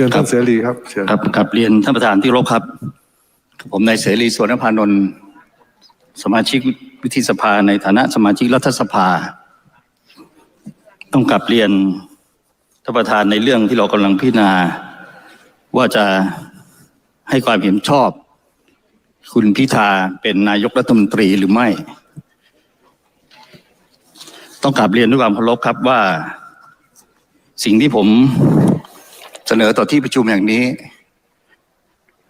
เชิญท่านเสรีครับเชิญครับกับเรียนท่านประธานที่เคารพครับ ผมนายเสรีสวนพานนท์สมาชิกวุฒิสภาในฐานะสมาชิกรัฐสภา ต้องกลับเรียนท่านประธานในเรื่องที่เรากำลังพิจารณา ว่าจะให้ความเห็นชอบ คุณพิธาเป็นนายกรัฐมนตรีหรือไม่ ต้องกลับเรียนด้วยความเคารพครับว่า สิ่งที่ผม เสนอต่อที่ประชุมอย่างนี้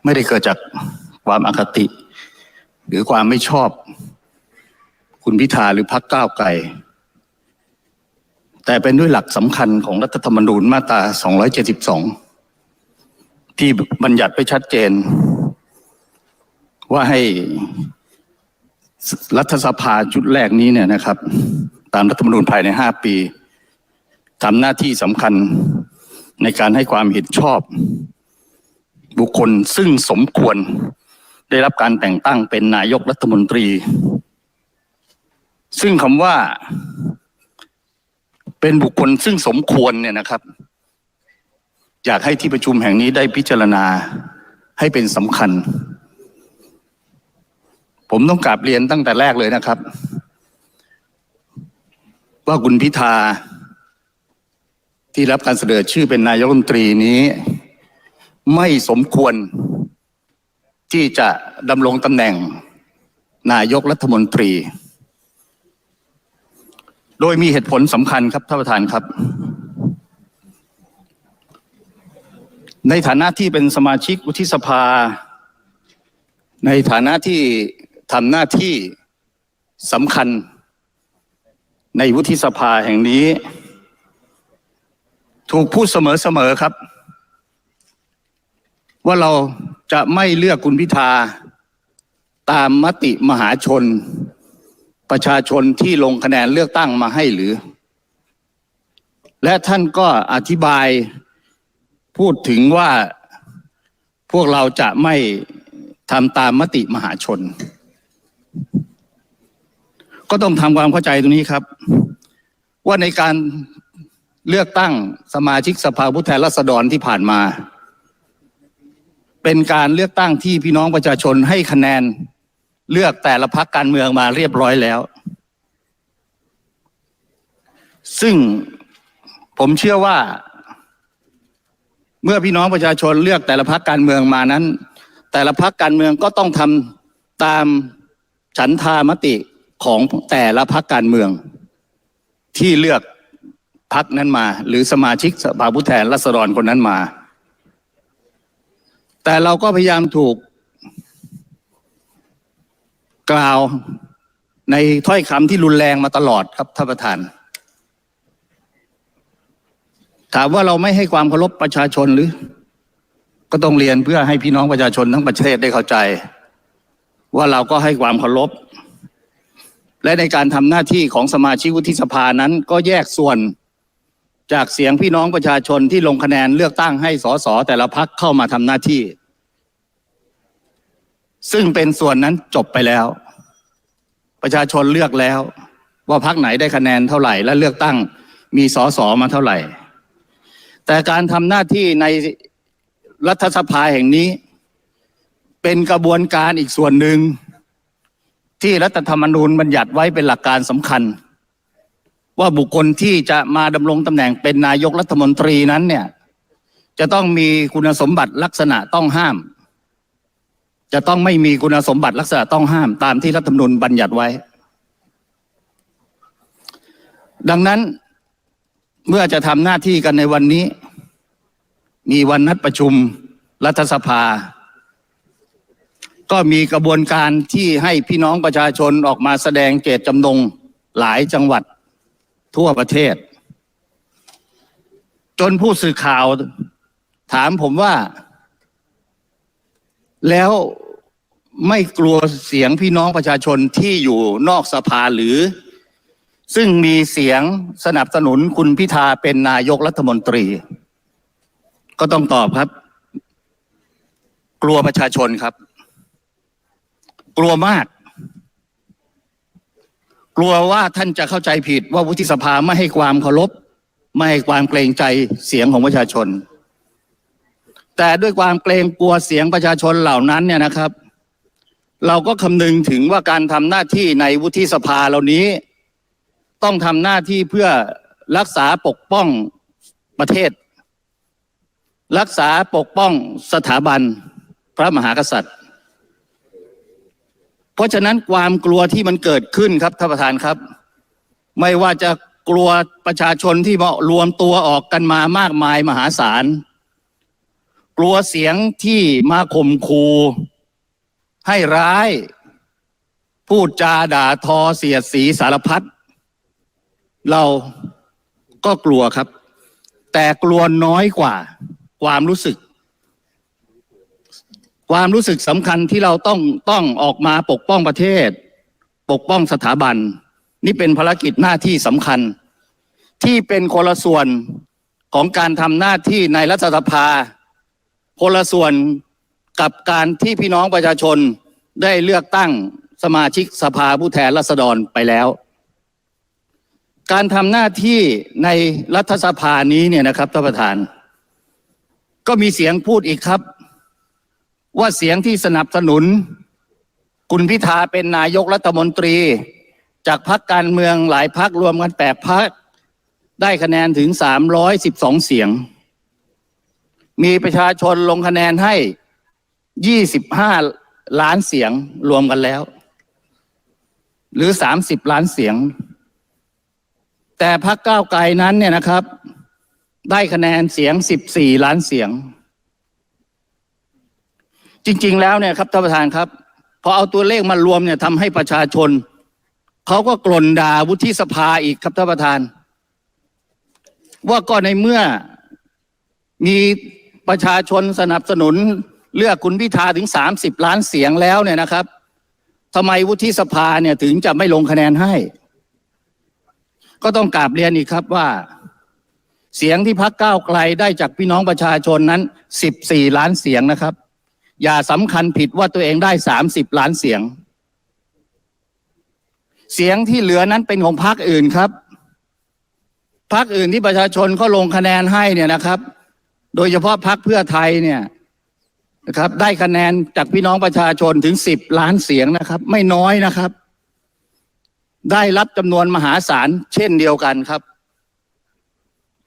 ไม่ได้เกิดจากความอคติ หรือความไม่ชอบ คุณพิธาหรือพรรคก้าวไกลแต่เป็นด้วยหลักสำคัญของรัฐธรรมนูญมาตรา 272 ที่บัญญัติไว้ชัดเจน ว่าให้รัฐสภาชุดแรกนี้เนี่ยนะครับ ตามรัฐธรรมนูญภายใน 5 ปีทำหน้าที่สำคัญ ในการให้ความเห็นชอบ บุคคลซึ่งสมควรได้รับการแต่งตั้งเป็นนายกรัฐมนตรี ซึ่งคำว่า เป็นบุคคลซึ่งสมควรเนี่ยนะครับ อยากให้ที่ประชุมแห่งนี้ได้พิจารณาให้เป็นสำคัญ ผมต้องกราบเรียนตั้งแต่แรกเลยนะครับ ว่าคุณพิธา ที่รับการเสนอชื่อเป็นนายกรัฐมนตรีนี้ ไม่สมควรที่จะดำรงตำแหน่งนายกรัฐมนตรี โดยมีเหตุผลสำคัญครับท่านประธานครับ ในฐานะที่เป็นสมาชิกวุฒิสภา ในฐานะที่ทำหน้าที่สำคัญในวุฒิสภาแห่งนี้ ถูกพูดเสมอๆครับ ว่าเราจะไม่เลือกคุณพิธา ตามมติมหาชน ประชาชนที่ลงคะแนนเลือกตั้งมาให้หรือ และท่านก็อธิบายพูดถึงว่าพวกเราจะไม่ทำตามมติมหาชน ก็ต้องทำความเข้าใจตรงนี้ครับ ว่าในการ เลือกตั้งสมาชิกสภาผู้แทนราษฎรที่ผ่านมา เป็นการเลือกตั้งที่พี่น้องประชาชนให้คะแนนเลือกแต่ละพักการเมืองมาเรียบร้อยแล้ว ซึ่งผมเชื่อว่า เมื่อพี่น้องประชาชนเลือกแต่ละพักการเมืองมานั้น แต่ละพักการเมืองก็ต้องทำตามฉันทามติของแต่ละพักการเมืองที่เลือก พักนั้นมา หรือสมาชิกสภาผู้แทนราษฎรคนนั้นมา แต่เราก็พยายามถูกกล่าวในถ้อยคำที่รุนแรงมาตลอดครับท่านประธาน ถามว่าเราไม่ให้ความเคารพประชาชนหรือ ก็ต้องเรียนเพื่อให้พี่น้องประชาชนทั้งประเทศได้เข้าใจ ว่าเราก็ให้ความเคารพและในการทำหน้าที่ของสมาชิกวุฒิสภานั้นก็แยกส่วน จากเสียงพี่น้องประชาชนที่ลงคะแนนเลือกตั้งให้สสแต่ละพักเข้ามาทำหน้าที่ ซึ่งเป็นส่วนนั้นจบไปแล้ว ประชาชนเลือกแล้ว ว่าพักไหนได้คะแนนเท่าไหร่ และเลือกตั้งมีสสมาเท่าไหร่ แต่การทำหน้าที่ในรัฐสภาแห่งนี้ เป็นกระบวนการอีกส่วนหนึ่ง ที่รัฐธรรมนูญบัญญัติไว้เป็นหลักการสำคัญ ว่าบุคคลที่จะมาดำรงตำแหน่งเป็นนายกรัฐมนตรีนั้นเนี่ย จะต้องมีคุณสมบัติลักษณะต้องห้าม จะต้องไม่มีคุณสมบัติลักษณะต้องห้ามตามที่รัฐธรรมนูญบัญญัติไว้ ดังนั้นเมื่อจะทำหน้าที่กันในวันนี้ มีวันนัดประชุมรัฐสภา ก็มีกระบวนการที่ให้พี่น้องประชาชนออกมาแสดงเจตจำนงหลายจังหวัด ทั่วประเทศ จนผู้สื่อข่าว ถามผมว่า แล้วไม่กลัวเสียงพี่น้องประชาชนที่อยู่นอกสภาหรือ ซึ่งมีเสียงสนับสนุนคุณพิธาเป็นนายกรัฐมนตรี ก็ต้องตอบครับ กลัวประชาชนครับ กลัวมาก ลัวว่าท่านจะเข้าใจผิดว่าวุฒิสภาไม่ให้ความเคารพไม่ให้ความเกรงใจเสียงของประชาชน แต่ด้วยความเกรงกลัวเสียงประชาชนเหล่านั้นเนี่ยนะครับ เราก็คำนึงถึงว่าการทำหน้าที่ในวุฒิสภาเหล่านี้ ต้องทำหน้าที่เพื่อรักษาปกป้องประเทศ รักษาปกป้องสถาบันพระมหากษัตริย์ เพราะฉะนั้นความกลัวที่มันเกิดขึ้นครับท่านประธานครับ ไม่ว่าจะกลัวประชาชนที่มารวมตัวออกกันมามากมายมหาศาลกลัวเสียงที่มาข่มคูให้ร้าย พูดจาด่าทอเสียดสีสารพัดเราก็กลัวครับ แต่กลัวน้อยกว่าความรู้สึก ความรู้สึกสำคัญที่เราต้องต้องออกมาปกป้องประเทศ ปกป้องสถาบัน นี่เป็นภารกิจหน้าที่สำคัญ ที่เป็นคนละส่วนของการทำหน้าที่ในรัฐสภาคนละส่วนกับการที่พี่น้องประชาชนได้เลือกตั้งสมาชิกสภาผู้แทนราษฎรไปแล้ว การทำหน้าที่ในรัฐสภานี้เนี่ยนะครับท่านประธาน ก็มีเสียงพูดอีกครับ ว่าเสียงที่สนับสนุน คุณพิธาเป็นนายกรัฐมนตรี จากพรรคการเมืองหลายพรรครวมกันแปดพรรคได้คะแนนถึงสามร้อยสิบสองเสียง มีประชาชนลงคะแนนให้ยี่สิบห้าล้านเสียงรวมกันแล้ว หรือสามสิบล้านเสียง แต่พรรคก้าวไกลนั้นเนี่ยนะครับ ได้คะแนนเสียงสิบสี่ล้านเสียง จริง ๆ แล้วเนี่ยครับท่านประธานครับพอเอาตัวเลขมารวมเนี่ยทำให้ประชาชนเขาก็กลนด่าวุฒิสภาอีกครับท่านประธาน ว่าก็ในเมื่อมีประชาชนสนับสนุนเลือกคุณพิธาถึงสามสิบล้านเสียงแล้วเนี่ยนะครับทำไมวุฒิสภาเนี่ยถึงจะไม่ลงคะแนนให้ ก็ต้องกราบเรียนอีกครับว่า เสียงที่พักก้าวไกลได้จากพี่น้องประชาชนนั้นสิบสี่ล้านเสียงนะครับ อย่าสำคัญผิดว่าตัวเองได้สามสิบล้านเสียง เสียงที่เหลือนั้นเป็นของพรรคอื่นครับพรรคอื่นที่ประชาชนเขาลงคะแนนให้เนี่ยนะครับ โดยเฉพาะพรรคเพื่อไทยเนี่ยนะครับ ได้คะแนนจากพี่น้องประชาชนถึงสิบล้านเสียงนะครับ ไม่น้อยนะครับ ได้รับจำนวนมหาศาลเช่นเดียวกันครับ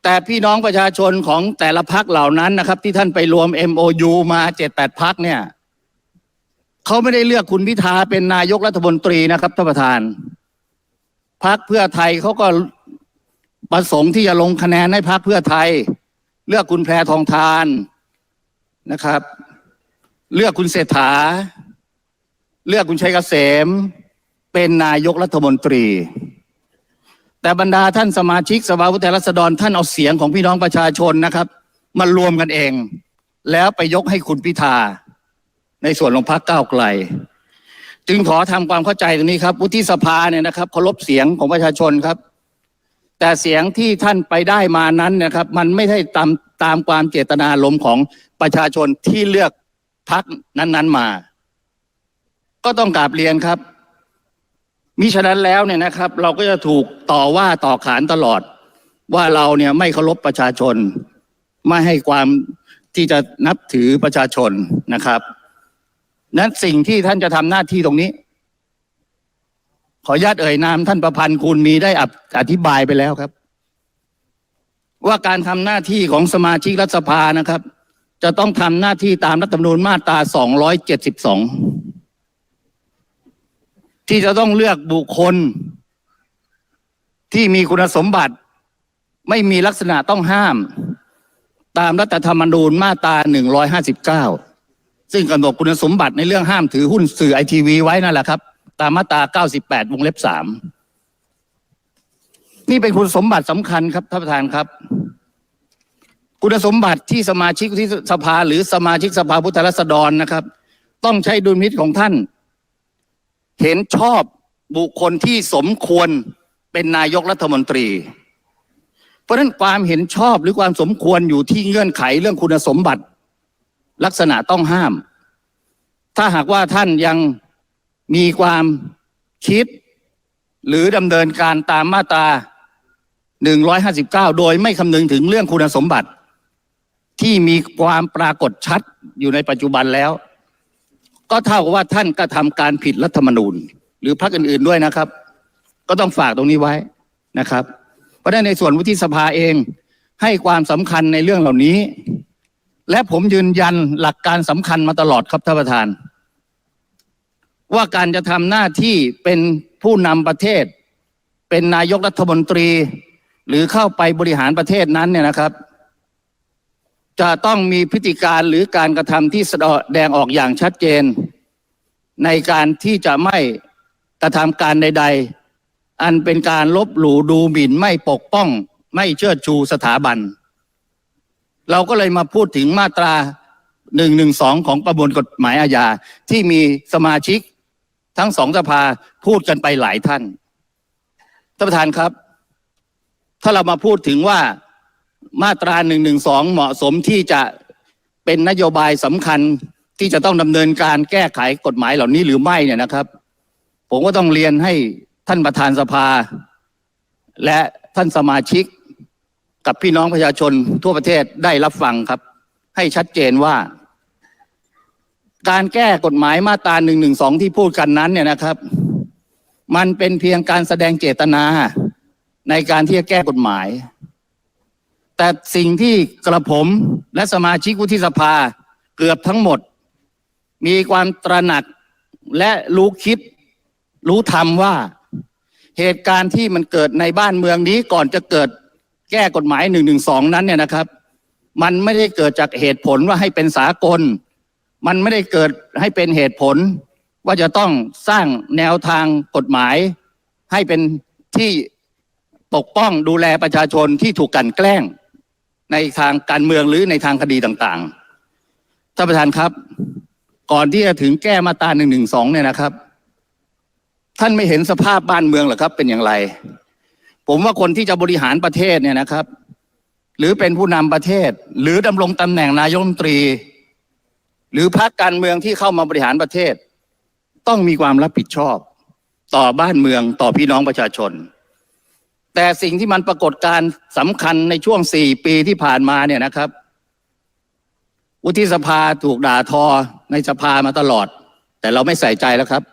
แต่พี่น้องประชาชนของแต่ละพักเหล่านั้นนะครับ ที่ท่านไปรวม MOU มาเจ็ดแปดพักเนี่ยเขาไม่ได้เลือกคุณพิธาเป็นนายกรัฐมนตรีนะครับท่านประธานพักเพื่อไทยเขาก็ประสงค์ที่จะลงคะแนนให้พักเพื่อไทย เลือกคุณแพรทองทานนะครับ เลือกคุณเศรษฐา เลือกคุณชัยเกษม เป็นนายกรัฐมนตรี แต่บรรดาท่านสมาชิกสภาผู้แทนราษฎรท่านเอาเสียงของพี่น้องประชาชนนะครับมารวมกันเอง แล้วไปยกให้คุณพิธา ในส่วนของพรรคก้าวไกล จึงขอทำความเข้าใจตรงนี้ครับวุฒิสภาเนี่ยนะครับเคารพเสียงของประชาชนครับ แต่เสียงที่ท่านไปได้มานั้นนะครับ มันไม่ได้ตามตามความเจตนาลมณ์ของประชาชนที่เลือกพรรคนั้น ๆมา ก็ต้องกราบเรียนครับ มิฉะนั้นแล้วเนี่ยนะครับ เราก็จะถูกต่อว่าต่อขานตลอด ว่าเราเนี่ยไม่เคารพประชาชน ไม่ให้ความที่จะนับถือประชาชนนะครับ นั้นสิ่งที่ท่านจะทำหน้าที่ตรงนี้ ขออนุญาตเอ่ยนามท่านประพันธ์คุณมีได้อธิบายไปแล้วครับ ว่าการทำหน้าที่ของสมาชิกรัฐสภานะครับ จะต้องทำหน้าที่ตามรัฐธรรมนูญมาตรา 272 ที่จะต้องเลือกบุคคล ที่มีคุณสมบัติ ไม่มีลักษณะต้องห้าม ตามรัฐธรรมนูญมาตรา159 ซึ่งกำหนดคุณสมบัติในเรื่องห้ามถือหุ้นสื่อไอทีวีไว้นั่นแหละครับ ตามมาตรา 98 วงเล็บ 3 นี่เป็นคุณสมบัติสำคัญครับท่านประธานครับ คุณสมบัติที่สมาชิกที่สภาหรือสมาชิกสภาผู้แทนราษฎรนะครับ ต้องใช้ดุลพินิจของท่าน เห็นชอบบุคคลที่สมควรเป็นนายกรัฐมนตรี เพราะฉะนั้นความเห็นชอบหรือความสมควรอยู่ที่เงื่อนไขเรื่องคุณสมบัติ ลักษณะต้องห้าม ถ้าหากว่าท่านยังมีความคิด หรือดำเนินการตามมาตรา 159 โดยไม่คำนึงถึงเรื่องคุณสมบัติ ที่มีความปรากฏชัดอยู่ในปัจจุบันแล้ว ก็เท่ากับว่าท่านกระทำการผิดรัฐธรรมนูญ หรือพรรคอื่น ๆด้วยนะครับ ก็ต้องฝากตรงนี้ไว้นะครับ เพราะฉะนั้นในส่วนวุฒิสภาเองให้ความสำคัญในเรื่องเหล่านี้ และผมยืนยันหลักการสำคัญมาตลอดครับท่านประธาน ว่าการจะทำหน้าที่เป็นผู้นำประเทศ เป็นนายกรัฐมนตรี หรือเข้าไปบริหารประเทศนั้นเนี่ยนะครับ จะต้องมีพฤติการหรือการกระทำที่แสดงออกอย่างชัดเจน ในการที่จะไม่กระทำการใด ๆ อันเป็นการลบหลู่ดูหมิ่นไม่ปกป้อง ไม่เชิดชูสถาบัน เราก็เลยมาพูดถึงมาตราหนึ่งหนึ่งสองของประมวลกฎหมายอาญาที่มีสมาชิกทั้งสองสภาพูดกันไปหลายท่านท่านประธานครับ ถ้าเรามาพูดถึงว่า มาตราหนึ่งหนึ่งสองเหมาะสมที่จะเป็นนโยบายสำคัญที่จะต้องดำเนินการแก้ไขกฎหมายเหล่านี้หรือไม่เนี่ยนะครับ ผมก็ต้องเรียนให้ท่านประธานสภา และท่านสมาชิก กับพี่น้องประชาชนทั่วประเทศได้รับฟังครับ ให้ชัดเจนว่า การแก้กฎหมายมาตราหนึ่งหนึ่งสองที่พูดกันนั้นเนี่ยนะครับ มันเป็นเพียงการแสดงเจตนาในการที่จะแก้กฎหมาย แต่สิ่งที่กระผมและสมาชิกวุฒิสภาเกือบทั้งหมด มีความตระหนักและรู้คิด รู้ธรรมว่าเหตุการณ์ที่มันเกิดในบ้านเมืองนี้ก่อนจะเกิดแก้กฎหมายหนึ่งหนึ่งสองนั้นเนี่ยนะครับ มันไม่ได้เกิดจากเหตุผลว่าให้เป็นสากล มันไม่ได้เกิดให้เป็นเหตุผล ว่าจะต้องสร้างแนวทางกฎหมาย ให้เป็นที่ปกป้องดูแลประชาชนที่ถูกกลันแกล้ง ในทางการเมืองหรือในทางคดีต่างๆท่านประธานครับ ก่อนที่จะถึงแก้มาตราหนึ่งหนึ่งสองเนี่ยนะครับ ท่านไม่เห็นสภาพบ้านเมืองหรอครับ เป็นอย่างไร ผมว่าคนที่จะบริหารประเทศเนี่ยนะครับ หรือเป็นผู้นำประเทศ หรือดำรงตำแหน่งนายกรัฐมนตรี หรือพรรคการเมืองที่เข้ามาบริหารประเทศ ต้องมีความรับผิดชอบ ต่อบ้านเมืองต่อพี่น้องประชาชน แต่สิ่งที่มันปรากฏการสำคัญในช่วงสี่ปีที่ผ่านมาเนี่ยนะครับ วุฒิสภาถูกด่าทอในสภามาตลอด แต่เราไม่ใส่ใจแล้วครับ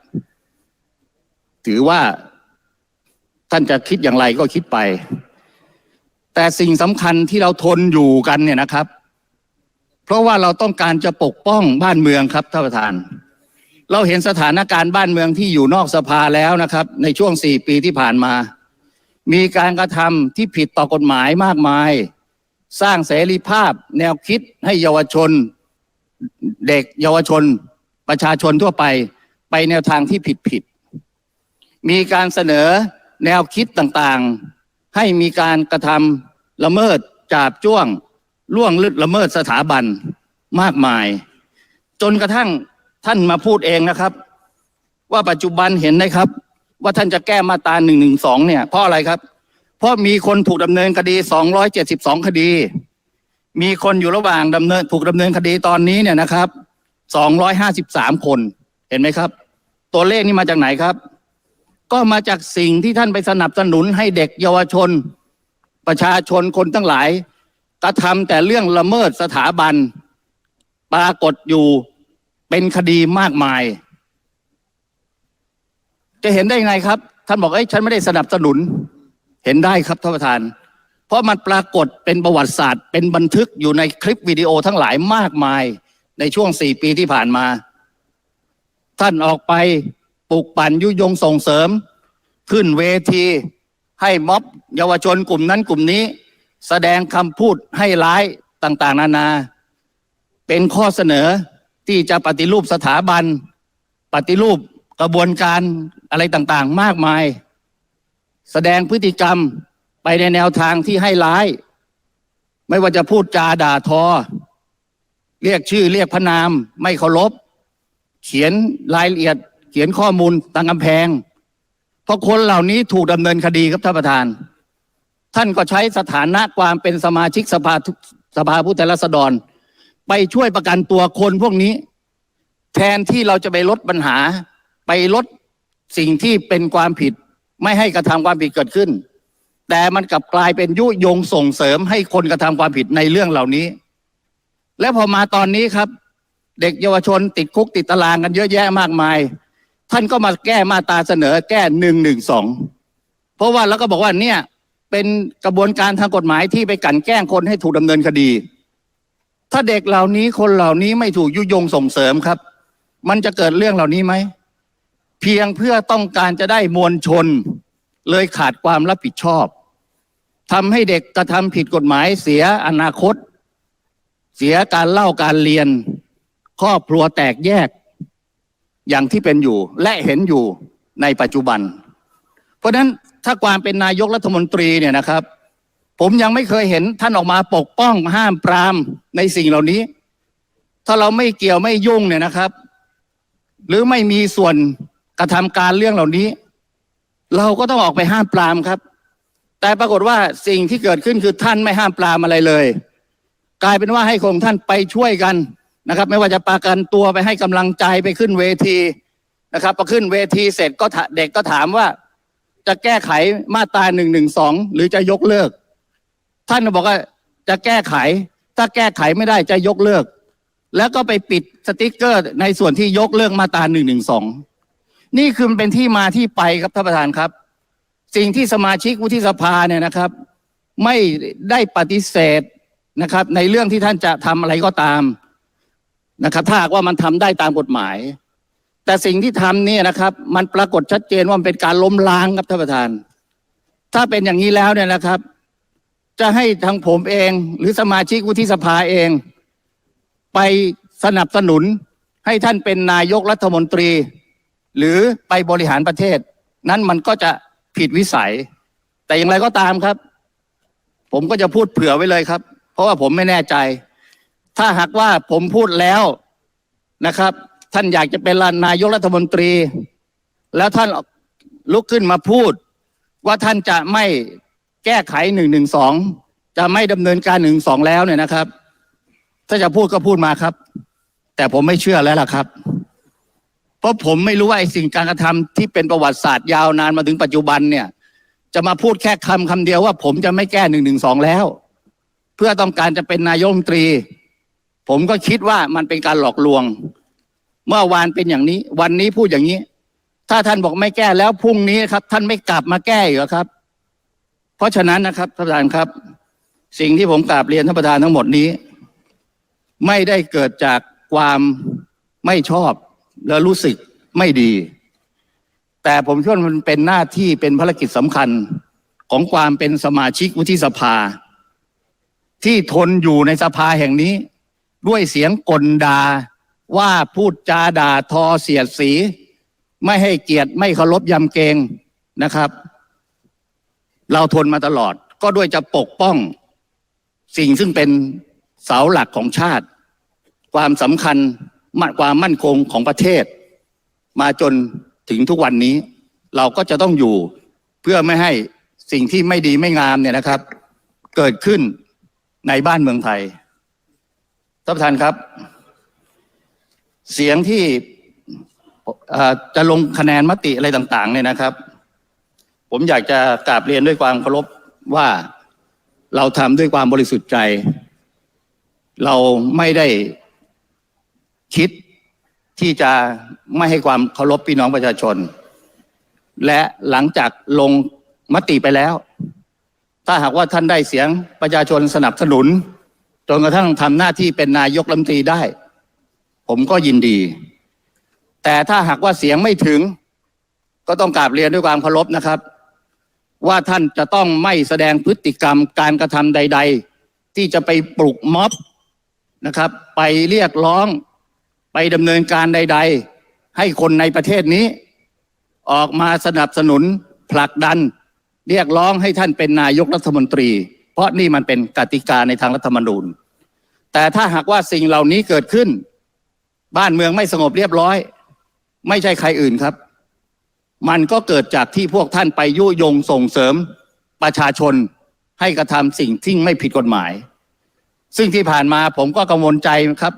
ถือว่าท่านจะคิดอย่างไรก็คิดไป แต่สิ่งสำคัญที่เราทนอยู่กันเนี่ยนะครับ เพราะว่าเราต้องการจะปกป้องบ้านเมืองครับท่านประธาน เราเห็นสถานการณ์บ้านเมืองที่อยู่นอกสภาแล้วนะครับ ในช่วงสี่ปีที่ผ่านมา มีการกระทำที่ผิดต่อกฎหมายมากมาย สร้างเสรีภาพแนวคิดให้เยาวชน เด็กเยาวชน ประชาชนทั่วไปไปแนวทางที่ผิดผิด มีการเสนอแนวคิดต่างๆ ให้มีการกระทำละเมิดจาบจ้วงล่วงลึกละเมิดสถาบันมากมาย จนกระทั่งท่านมาพูดเองนะครับ ว่าปัจจุบันเห็นไหมครับ ว่าท่านจะแก้มาตราหนึ่งหนึ่งสองเนี่ย เพราะอะไรครับ เพราะมีคนถูกดำเนินคดีสองร้อยเจ็ดสิบสองคดี มีคนอยู่ระหว่างดำเนินถูกดำเนินคดีตอนนี้เนี่ยนะครับสองร้อยห้าสิบสามคนเห็นไหมครับ ตัวเลขนี้มาจากไหนครับ ก็มาจากสิ่งที่ท่านไปสนับสนุนให้เด็กเยาวชน ประชาชนคนทั้งหลายกระทำแต่เรื่องละเมิดสถาบัน ปรากฏอยู่เป็นคดีมากมาย จะเห็นได้ยังไงครับ ท่านบอกเอ้ยฉันไม่ได้สนับสนุน เห็นได้ครับท่านประธาน เพราะมันปรากฏเป็นประวัติศาสตร์ เป็นบันทึกอยู่ในคลิปวิดีโอทั้งหลายมากมายในช่วงสี่ปีที่ผ่านมา ท่านออกไปปลุกปั่นยุยงส่งเสริม ขึ้นเวทีให้ม็อบเยาวชนกลุ่มนั้นกลุ่มนี้ แสดงคำพูดให้ร้ายต่าง ๆ นานา เป็นข้อเสนอที่จะปฏิรูปสถาบัน ปฏิรูปกระบวนการ อะไรต่างๆ มากมาย แสดงพฤติกรรมไปในแนวทางที่ให้ร้าย ไม่ว่าจะพูดจาด่าทอ เรียกชื่อเรียกพระนาม ไม่เคารพ เขียนรายละเอียด เขียนข้อมูลต่างกำแพง เพราะคนเหล่านี้ถูกดำเนินคดีครับท่านประธาน ท่านก็ใช้สถานะความเป็นสมาชิกสภาสภาผู้แทนราษฎร ไปช่วยประกันตัวคนพวกนี้ แทนที่เราจะไปลดปัญหา ไปลด สิ่งที่เป็นความผิดไม่ให้กระทำความผิดเกิดขึ้น แต่มันกลับกลายเป็นยุยงส่งเสริมให้คนกระทำความผิดในเรื่องเหล่านี้ และพอมาตอนนี้ครับ เด็กเยาวชนติดคุกติดตารางกันเยอะแยะมากมาย ท่านก็มาแก้มาตาเสนอแก้หนึ่งหนึ่งสองเพราะว่าแล้วก็บอกว่าเนี่ยเป็นกระบวนการทางกฎหมายที่ไปกลั่นแกล้งคนให้ถูกดำเนินคดี ถ้าเด็กเหล่านี้คนเหล่านี้ไม่ถูกยุยงส่งเสริมครับ มันจะเกิดเรื่องเหล่านี้ไหม เพียงเพื่อต้องการจะได้มวลชน เลยขาดความรับผิดชอบทำให้เด็กกระทำผิดกฎหมายเสียอนาคต เสียการเล่าการเรียน ครอบครัวแตกแยก อย่างที่เป็นอยู่และเห็นอยู่ในปัจจุบัน เพราะนั้นถ้าความเป็นนายกรัฐมนตรีเนี่ยนะครับ ผมยังไม่เคยเห็นท่านออกมาปกป้องห้ามปรามในสิ่งเหล่านี้ ถ้าเราไม่เกี่ยวไม่ยุ่งเนี่ยนะครับ หรือไม่มีส่วน กระทำการเรื่องเหล่านี้ เราก็ต้องออกไปห้ามปรามครับ แต่ปรากฏว่าสิ่งที่เกิดขึ้นคือท่านไม่ห้ามปรามอะไรเลย กลายเป็นว่าให้คงท่านไปช่วยกันนะครับ ไม่ว่าจะประกันตัวไปให้กำลังใจไปขึ้นเวทีนะครับพอขึ้นเวทีเสร็จก็เด็กก็ถามว่า จะแก้ไขมาตราหนึ่งหนึ่งสองหรือจะยกเลิก ท่านก็บอกว่าจะแก้ไข ถ้าแก้ไขไม่ได้จะยกเลิก แล้วก็ไปปิดสติกเกอร์ในส่วนที่ยกเลิกมาตราหนึ่งหนึ่งสอง นี่คือมันเป็นที่มาที่ไปครับท่านประธานครับ สิ่งที่สมาชิกวุฒิสภาเนี่ยนะครับ ไม่ได้ปฏิเสธนะครับ ในเรื่องที่ท่านจะทำอะไรก็ตามนะครับ ถ้าหากว่ามันทำได้ตามกฎหมาย แต่สิ่งที่ทำเนี่ยนะครับ มันปรากฏชัดเจนว่ามันเป็นการล้มล้างครับท่านประธาน ถ้าเป็นอย่างนี้แล้วเนี่ยนะครับ จะให้ทางผมเองหรือสมาชิกวุฒิสภาเอง ไปสนับสนุนให้ท่านเป็นนายกรัฐมนตรี หรือไปบริหารประเทศ นั้นมันก็จะผิดวิสัย แต่อย่างไรก็ตามครับ ผมก็จะพูดเผื่อไว้เลยครับ เพราะว่าผมไม่แน่ใจ ถ้าหากว่าผมพูดแล้วนะครับ ท่านอยากจะเป็นนายกรัฐมนตรี แล้วท่านลุกขึ้นมาพูด ว่าท่านจะไม่แก้ไขหนึ่งหนึ่งสองจะไม่ดำเนินการหนึ่งสองแล้วเนี่ยนะครับ ถ้าจะพูดก็พูดมาครับ แต่ผมไม่เชื่อแล้วล่ะครับ เพราะผมไม่รู้ว่าไอ้สิ่งการกระทำที่เป็นประวัติศาสตร์ยาวนานมาถึงปัจจุบันเนี่ย จะมาพูดแค่คำคำเดียวว่า ผมจะไม่แก้หนึ่งหนึ่งสองแล้ว เพื่อต้องการจะเป็นนายกรัฐมนตรี ผมก็คิดว่ามันเป็นการหลอกลวง เมื่อวานเป็นอย่างนี้ วันนี้พูดอย่างนี้ ถ้าท่านบอกไม่แก้แล้วพรุ่งนี้ครับ ท่านไม่กลับมาแก้อีกครับ เพราะฉะนั้นนะครับท่านประธานครับ สิ่งที่ผมกราบเรียนท่านประธานทั้งหมดนี้ ไม่ได้เกิดจากความไม่ชอบ และรู้สึกไม่ดี แต่ผมคิดว่ามันเป็นหน้าที่เป็นภารกิจสำคัญของความเป็นสมาชิกวุฒิสภา ที่ทนอยู่ในสภาแห่งนี้ ด้วยเสียงกลดาว่าพูดจาด่าทอเสียดสี ไม่ให้เกียรติไม่เคารพยำเกรงนะครับ เราทนมาตลอด ก็ด้วยจะปกป้อง สิ่งซึ่งเป็นเสาหลักของชาติ ความสำคัญ ความมั่นคงของประเทศ มาจนถึงทุกวันนี้ เราก็จะต้องอยู่เพื่อไม่ให้สิ่งที่ไม่ดีไม่งามเนี่ยนะครับ เกิดขึ้นในบ้านเมืองไทยท่านประธานครับ เสียงที่จะลงคะแนนมติอะไรต่าง ๆ เนี่ยนะครับ ผมอยากจะกราบเรียนด้วยความเคารพว่าเราทำด้วยความบริสุทธิ์ใจ เราไม่ได้ คิดที่จะไม่ให้ความเคารพพี่น้องประชาชน และหลังจากลงมติไปแล้ว ถ้าหากว่าท่านได้เสียงประชาชนสนับสนุนจนกระทั่งทำหน้าที่เป็นนายกรัฐมนตรีได้ ผมก็ยินดี แต่ถ้าหากว่าเสียงไม่ถึง ก็ต้องกราบเรียนด้วยความเคารพนะครับ ว่าท่านจะต้องไม่แสดงพฤติกรรมการกระทำใด ๆ ที่จะไปปลุกม็อบนะครับ ไปเรียกร้อง ไปดำเนินการใด ๆ ให้คนในประเทศนี้ ออกมาสนับสนุนผลักดัน เรียกร้องให้ท่านเป็นนายกรัฐมนตรี เพราะนี่มันเป็นกติกาในทางรัฐธรรมนูญ แต่ถ้าหากว่าสิ่งเหล่านี้เกิดขึ้น บ้านเมืองไม่สงบเรียบร้อย ไม่ใช่ใครอื่นครับ มันก็เกิดจากที่พวกท่านไปยุยงส่งเสริมประชาชนให้กระทำสิ่งที่ไม่ผิดกฎหมาย ซึ่งที่ผ่านมาผมก็กังวลใจครับ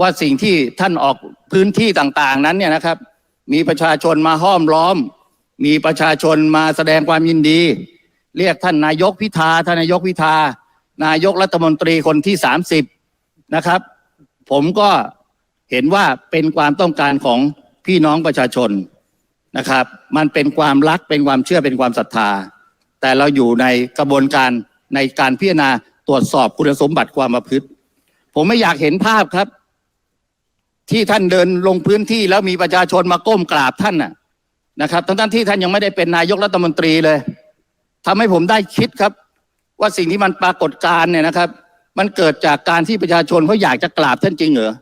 ว่าสิ่งที่ท่านออกพื้นที่ต่างๆนั้นเนี่ยนะครับ มีประชาชนมาห้อมล้อม มีประชาชนมาแสดงความยินดี เรียกท่านนายกพิธาท่านนายกพิธา นายกรัฐมนตรีคนที่สามสิบนะครับ ผมก็เห็นว่าเป็นความต้องการของพี่น้องประชาชนนะครับ มันเป็นความรักเป็นความเชื่อเป็นความศรัทธา แต่เราอยู่ในกระบวนการในการพิจารณาตรวจสอบคุณสมบัติความประพฤติ ผมไม่อยากเห็นภาพครับ ที่ท่านเดินลงพื้นที่แล้วมีประชาชนมาก้มกราบท่านน่ะนะครับทั้งๆที่ท่านยังไม่ได้เป็นนายกรัฐมนตรีเลยทำให้ผมได้คิดครับ ว่าสิ่งที่มันปรากฏการ์เนี่ยนะครับ มันเกิดจากการที่ประชาชนเขาอยากจะกราบท่านจริงเหรอ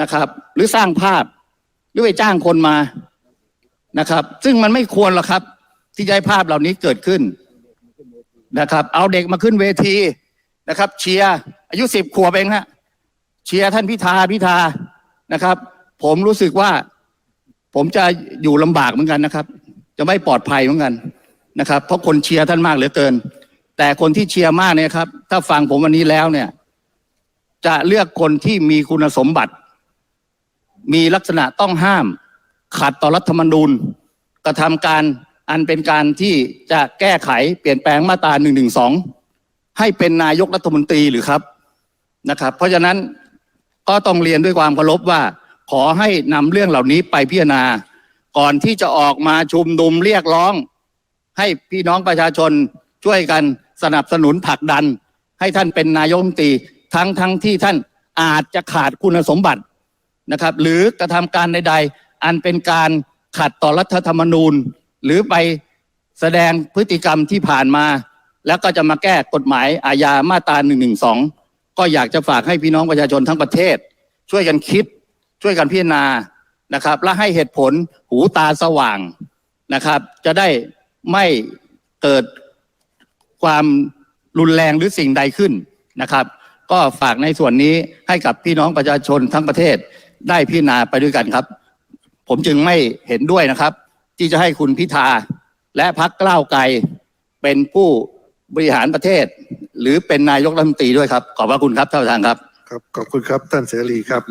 นะครับ หรือสร้างภาพหรือไปจ้างคนมานะครับ ซึ่งมันไม่ควรหรอกครับ ที่จะให้ภาพเหล่านี้เกิดขึ้นนะครับ เอาเด็กมาขึ้นเวทีนะครับ เชียร์อายุสิบขวบเองฮะเชียร์ท่านพิธาพิธา นะครับ ผมรู้สึกว่า ผมจะอยู่ลำบากเหมือนกันนะครับ จะไม่ปลอดภัยเหมือนกันนะครับ เพราะคนเชียร์ท่านมากเหลือเกิน แต่คนที่เชียร์มากเนี่ยครับ ถ้าฟังผมวันนี้แล้วเนี่ย จะเลือกคนที่มีคุณสมบัติ มีลักษณะต้องห้าม ขัดต่อรัฐธรรมนูญ กระทำการอันเป็นการที่จะแก้ไขเปลี่ยนแปลงมาตรา1นึให้เป็นนายกรัฐมนตรีหรือครับนะครับ เพราะฉะนั้น ก็ต้องเรียนด้วยความเคารพว่า ขอให้นำเรื่องเหล่านี้ไปพิจารณา ก่อนที่จะออกมาชุมนุมเรียกร้อง ให้พี่น้องประชาชนช่วยกันสนับสนุนผลักดัน ให้ท่านเป็นนายกรัฐมนตรีทั้งทั้งที่ท่านอาจจะขาดคุณสมบัตินะครับ หรือกระทำการใด ๆ อันเป็นการขัดต่อรัฐธรรมนูญ หรือไปแสดงพฤติกรรมที่ผ่านมา แล้วก็จะมาแก้กฎหมายอาญามาตรา1นึ ก็อยากจะฝากให้พี่น้องประชาชนทั้งประเทศ ช่วยกันคิด ช่วยกันพิจารณานะครับ และให้เหตุผลหูตาสว่างนะครับ จะได้ไม่เกิดความรุนแรงหรือสิ่งใดขึ้นนะครับ ก็ฝากในส่วนนี้ให้กับพี่น้องประชาชนทั้งประเทศได้พิจารณาไปด้วยกันครับ ผมจึงไม่เห็นด้วยนะครับ ที่จะให้คุณพิธาและพักกล้าวไกลเป็นผู้บริหารประเทศ หรือเป็นนายกรัฐมนตรีด้วยครับ ขอบพระคุณครับท่านประธานครับ ครับขอบคุณครับท่านเสรีครับ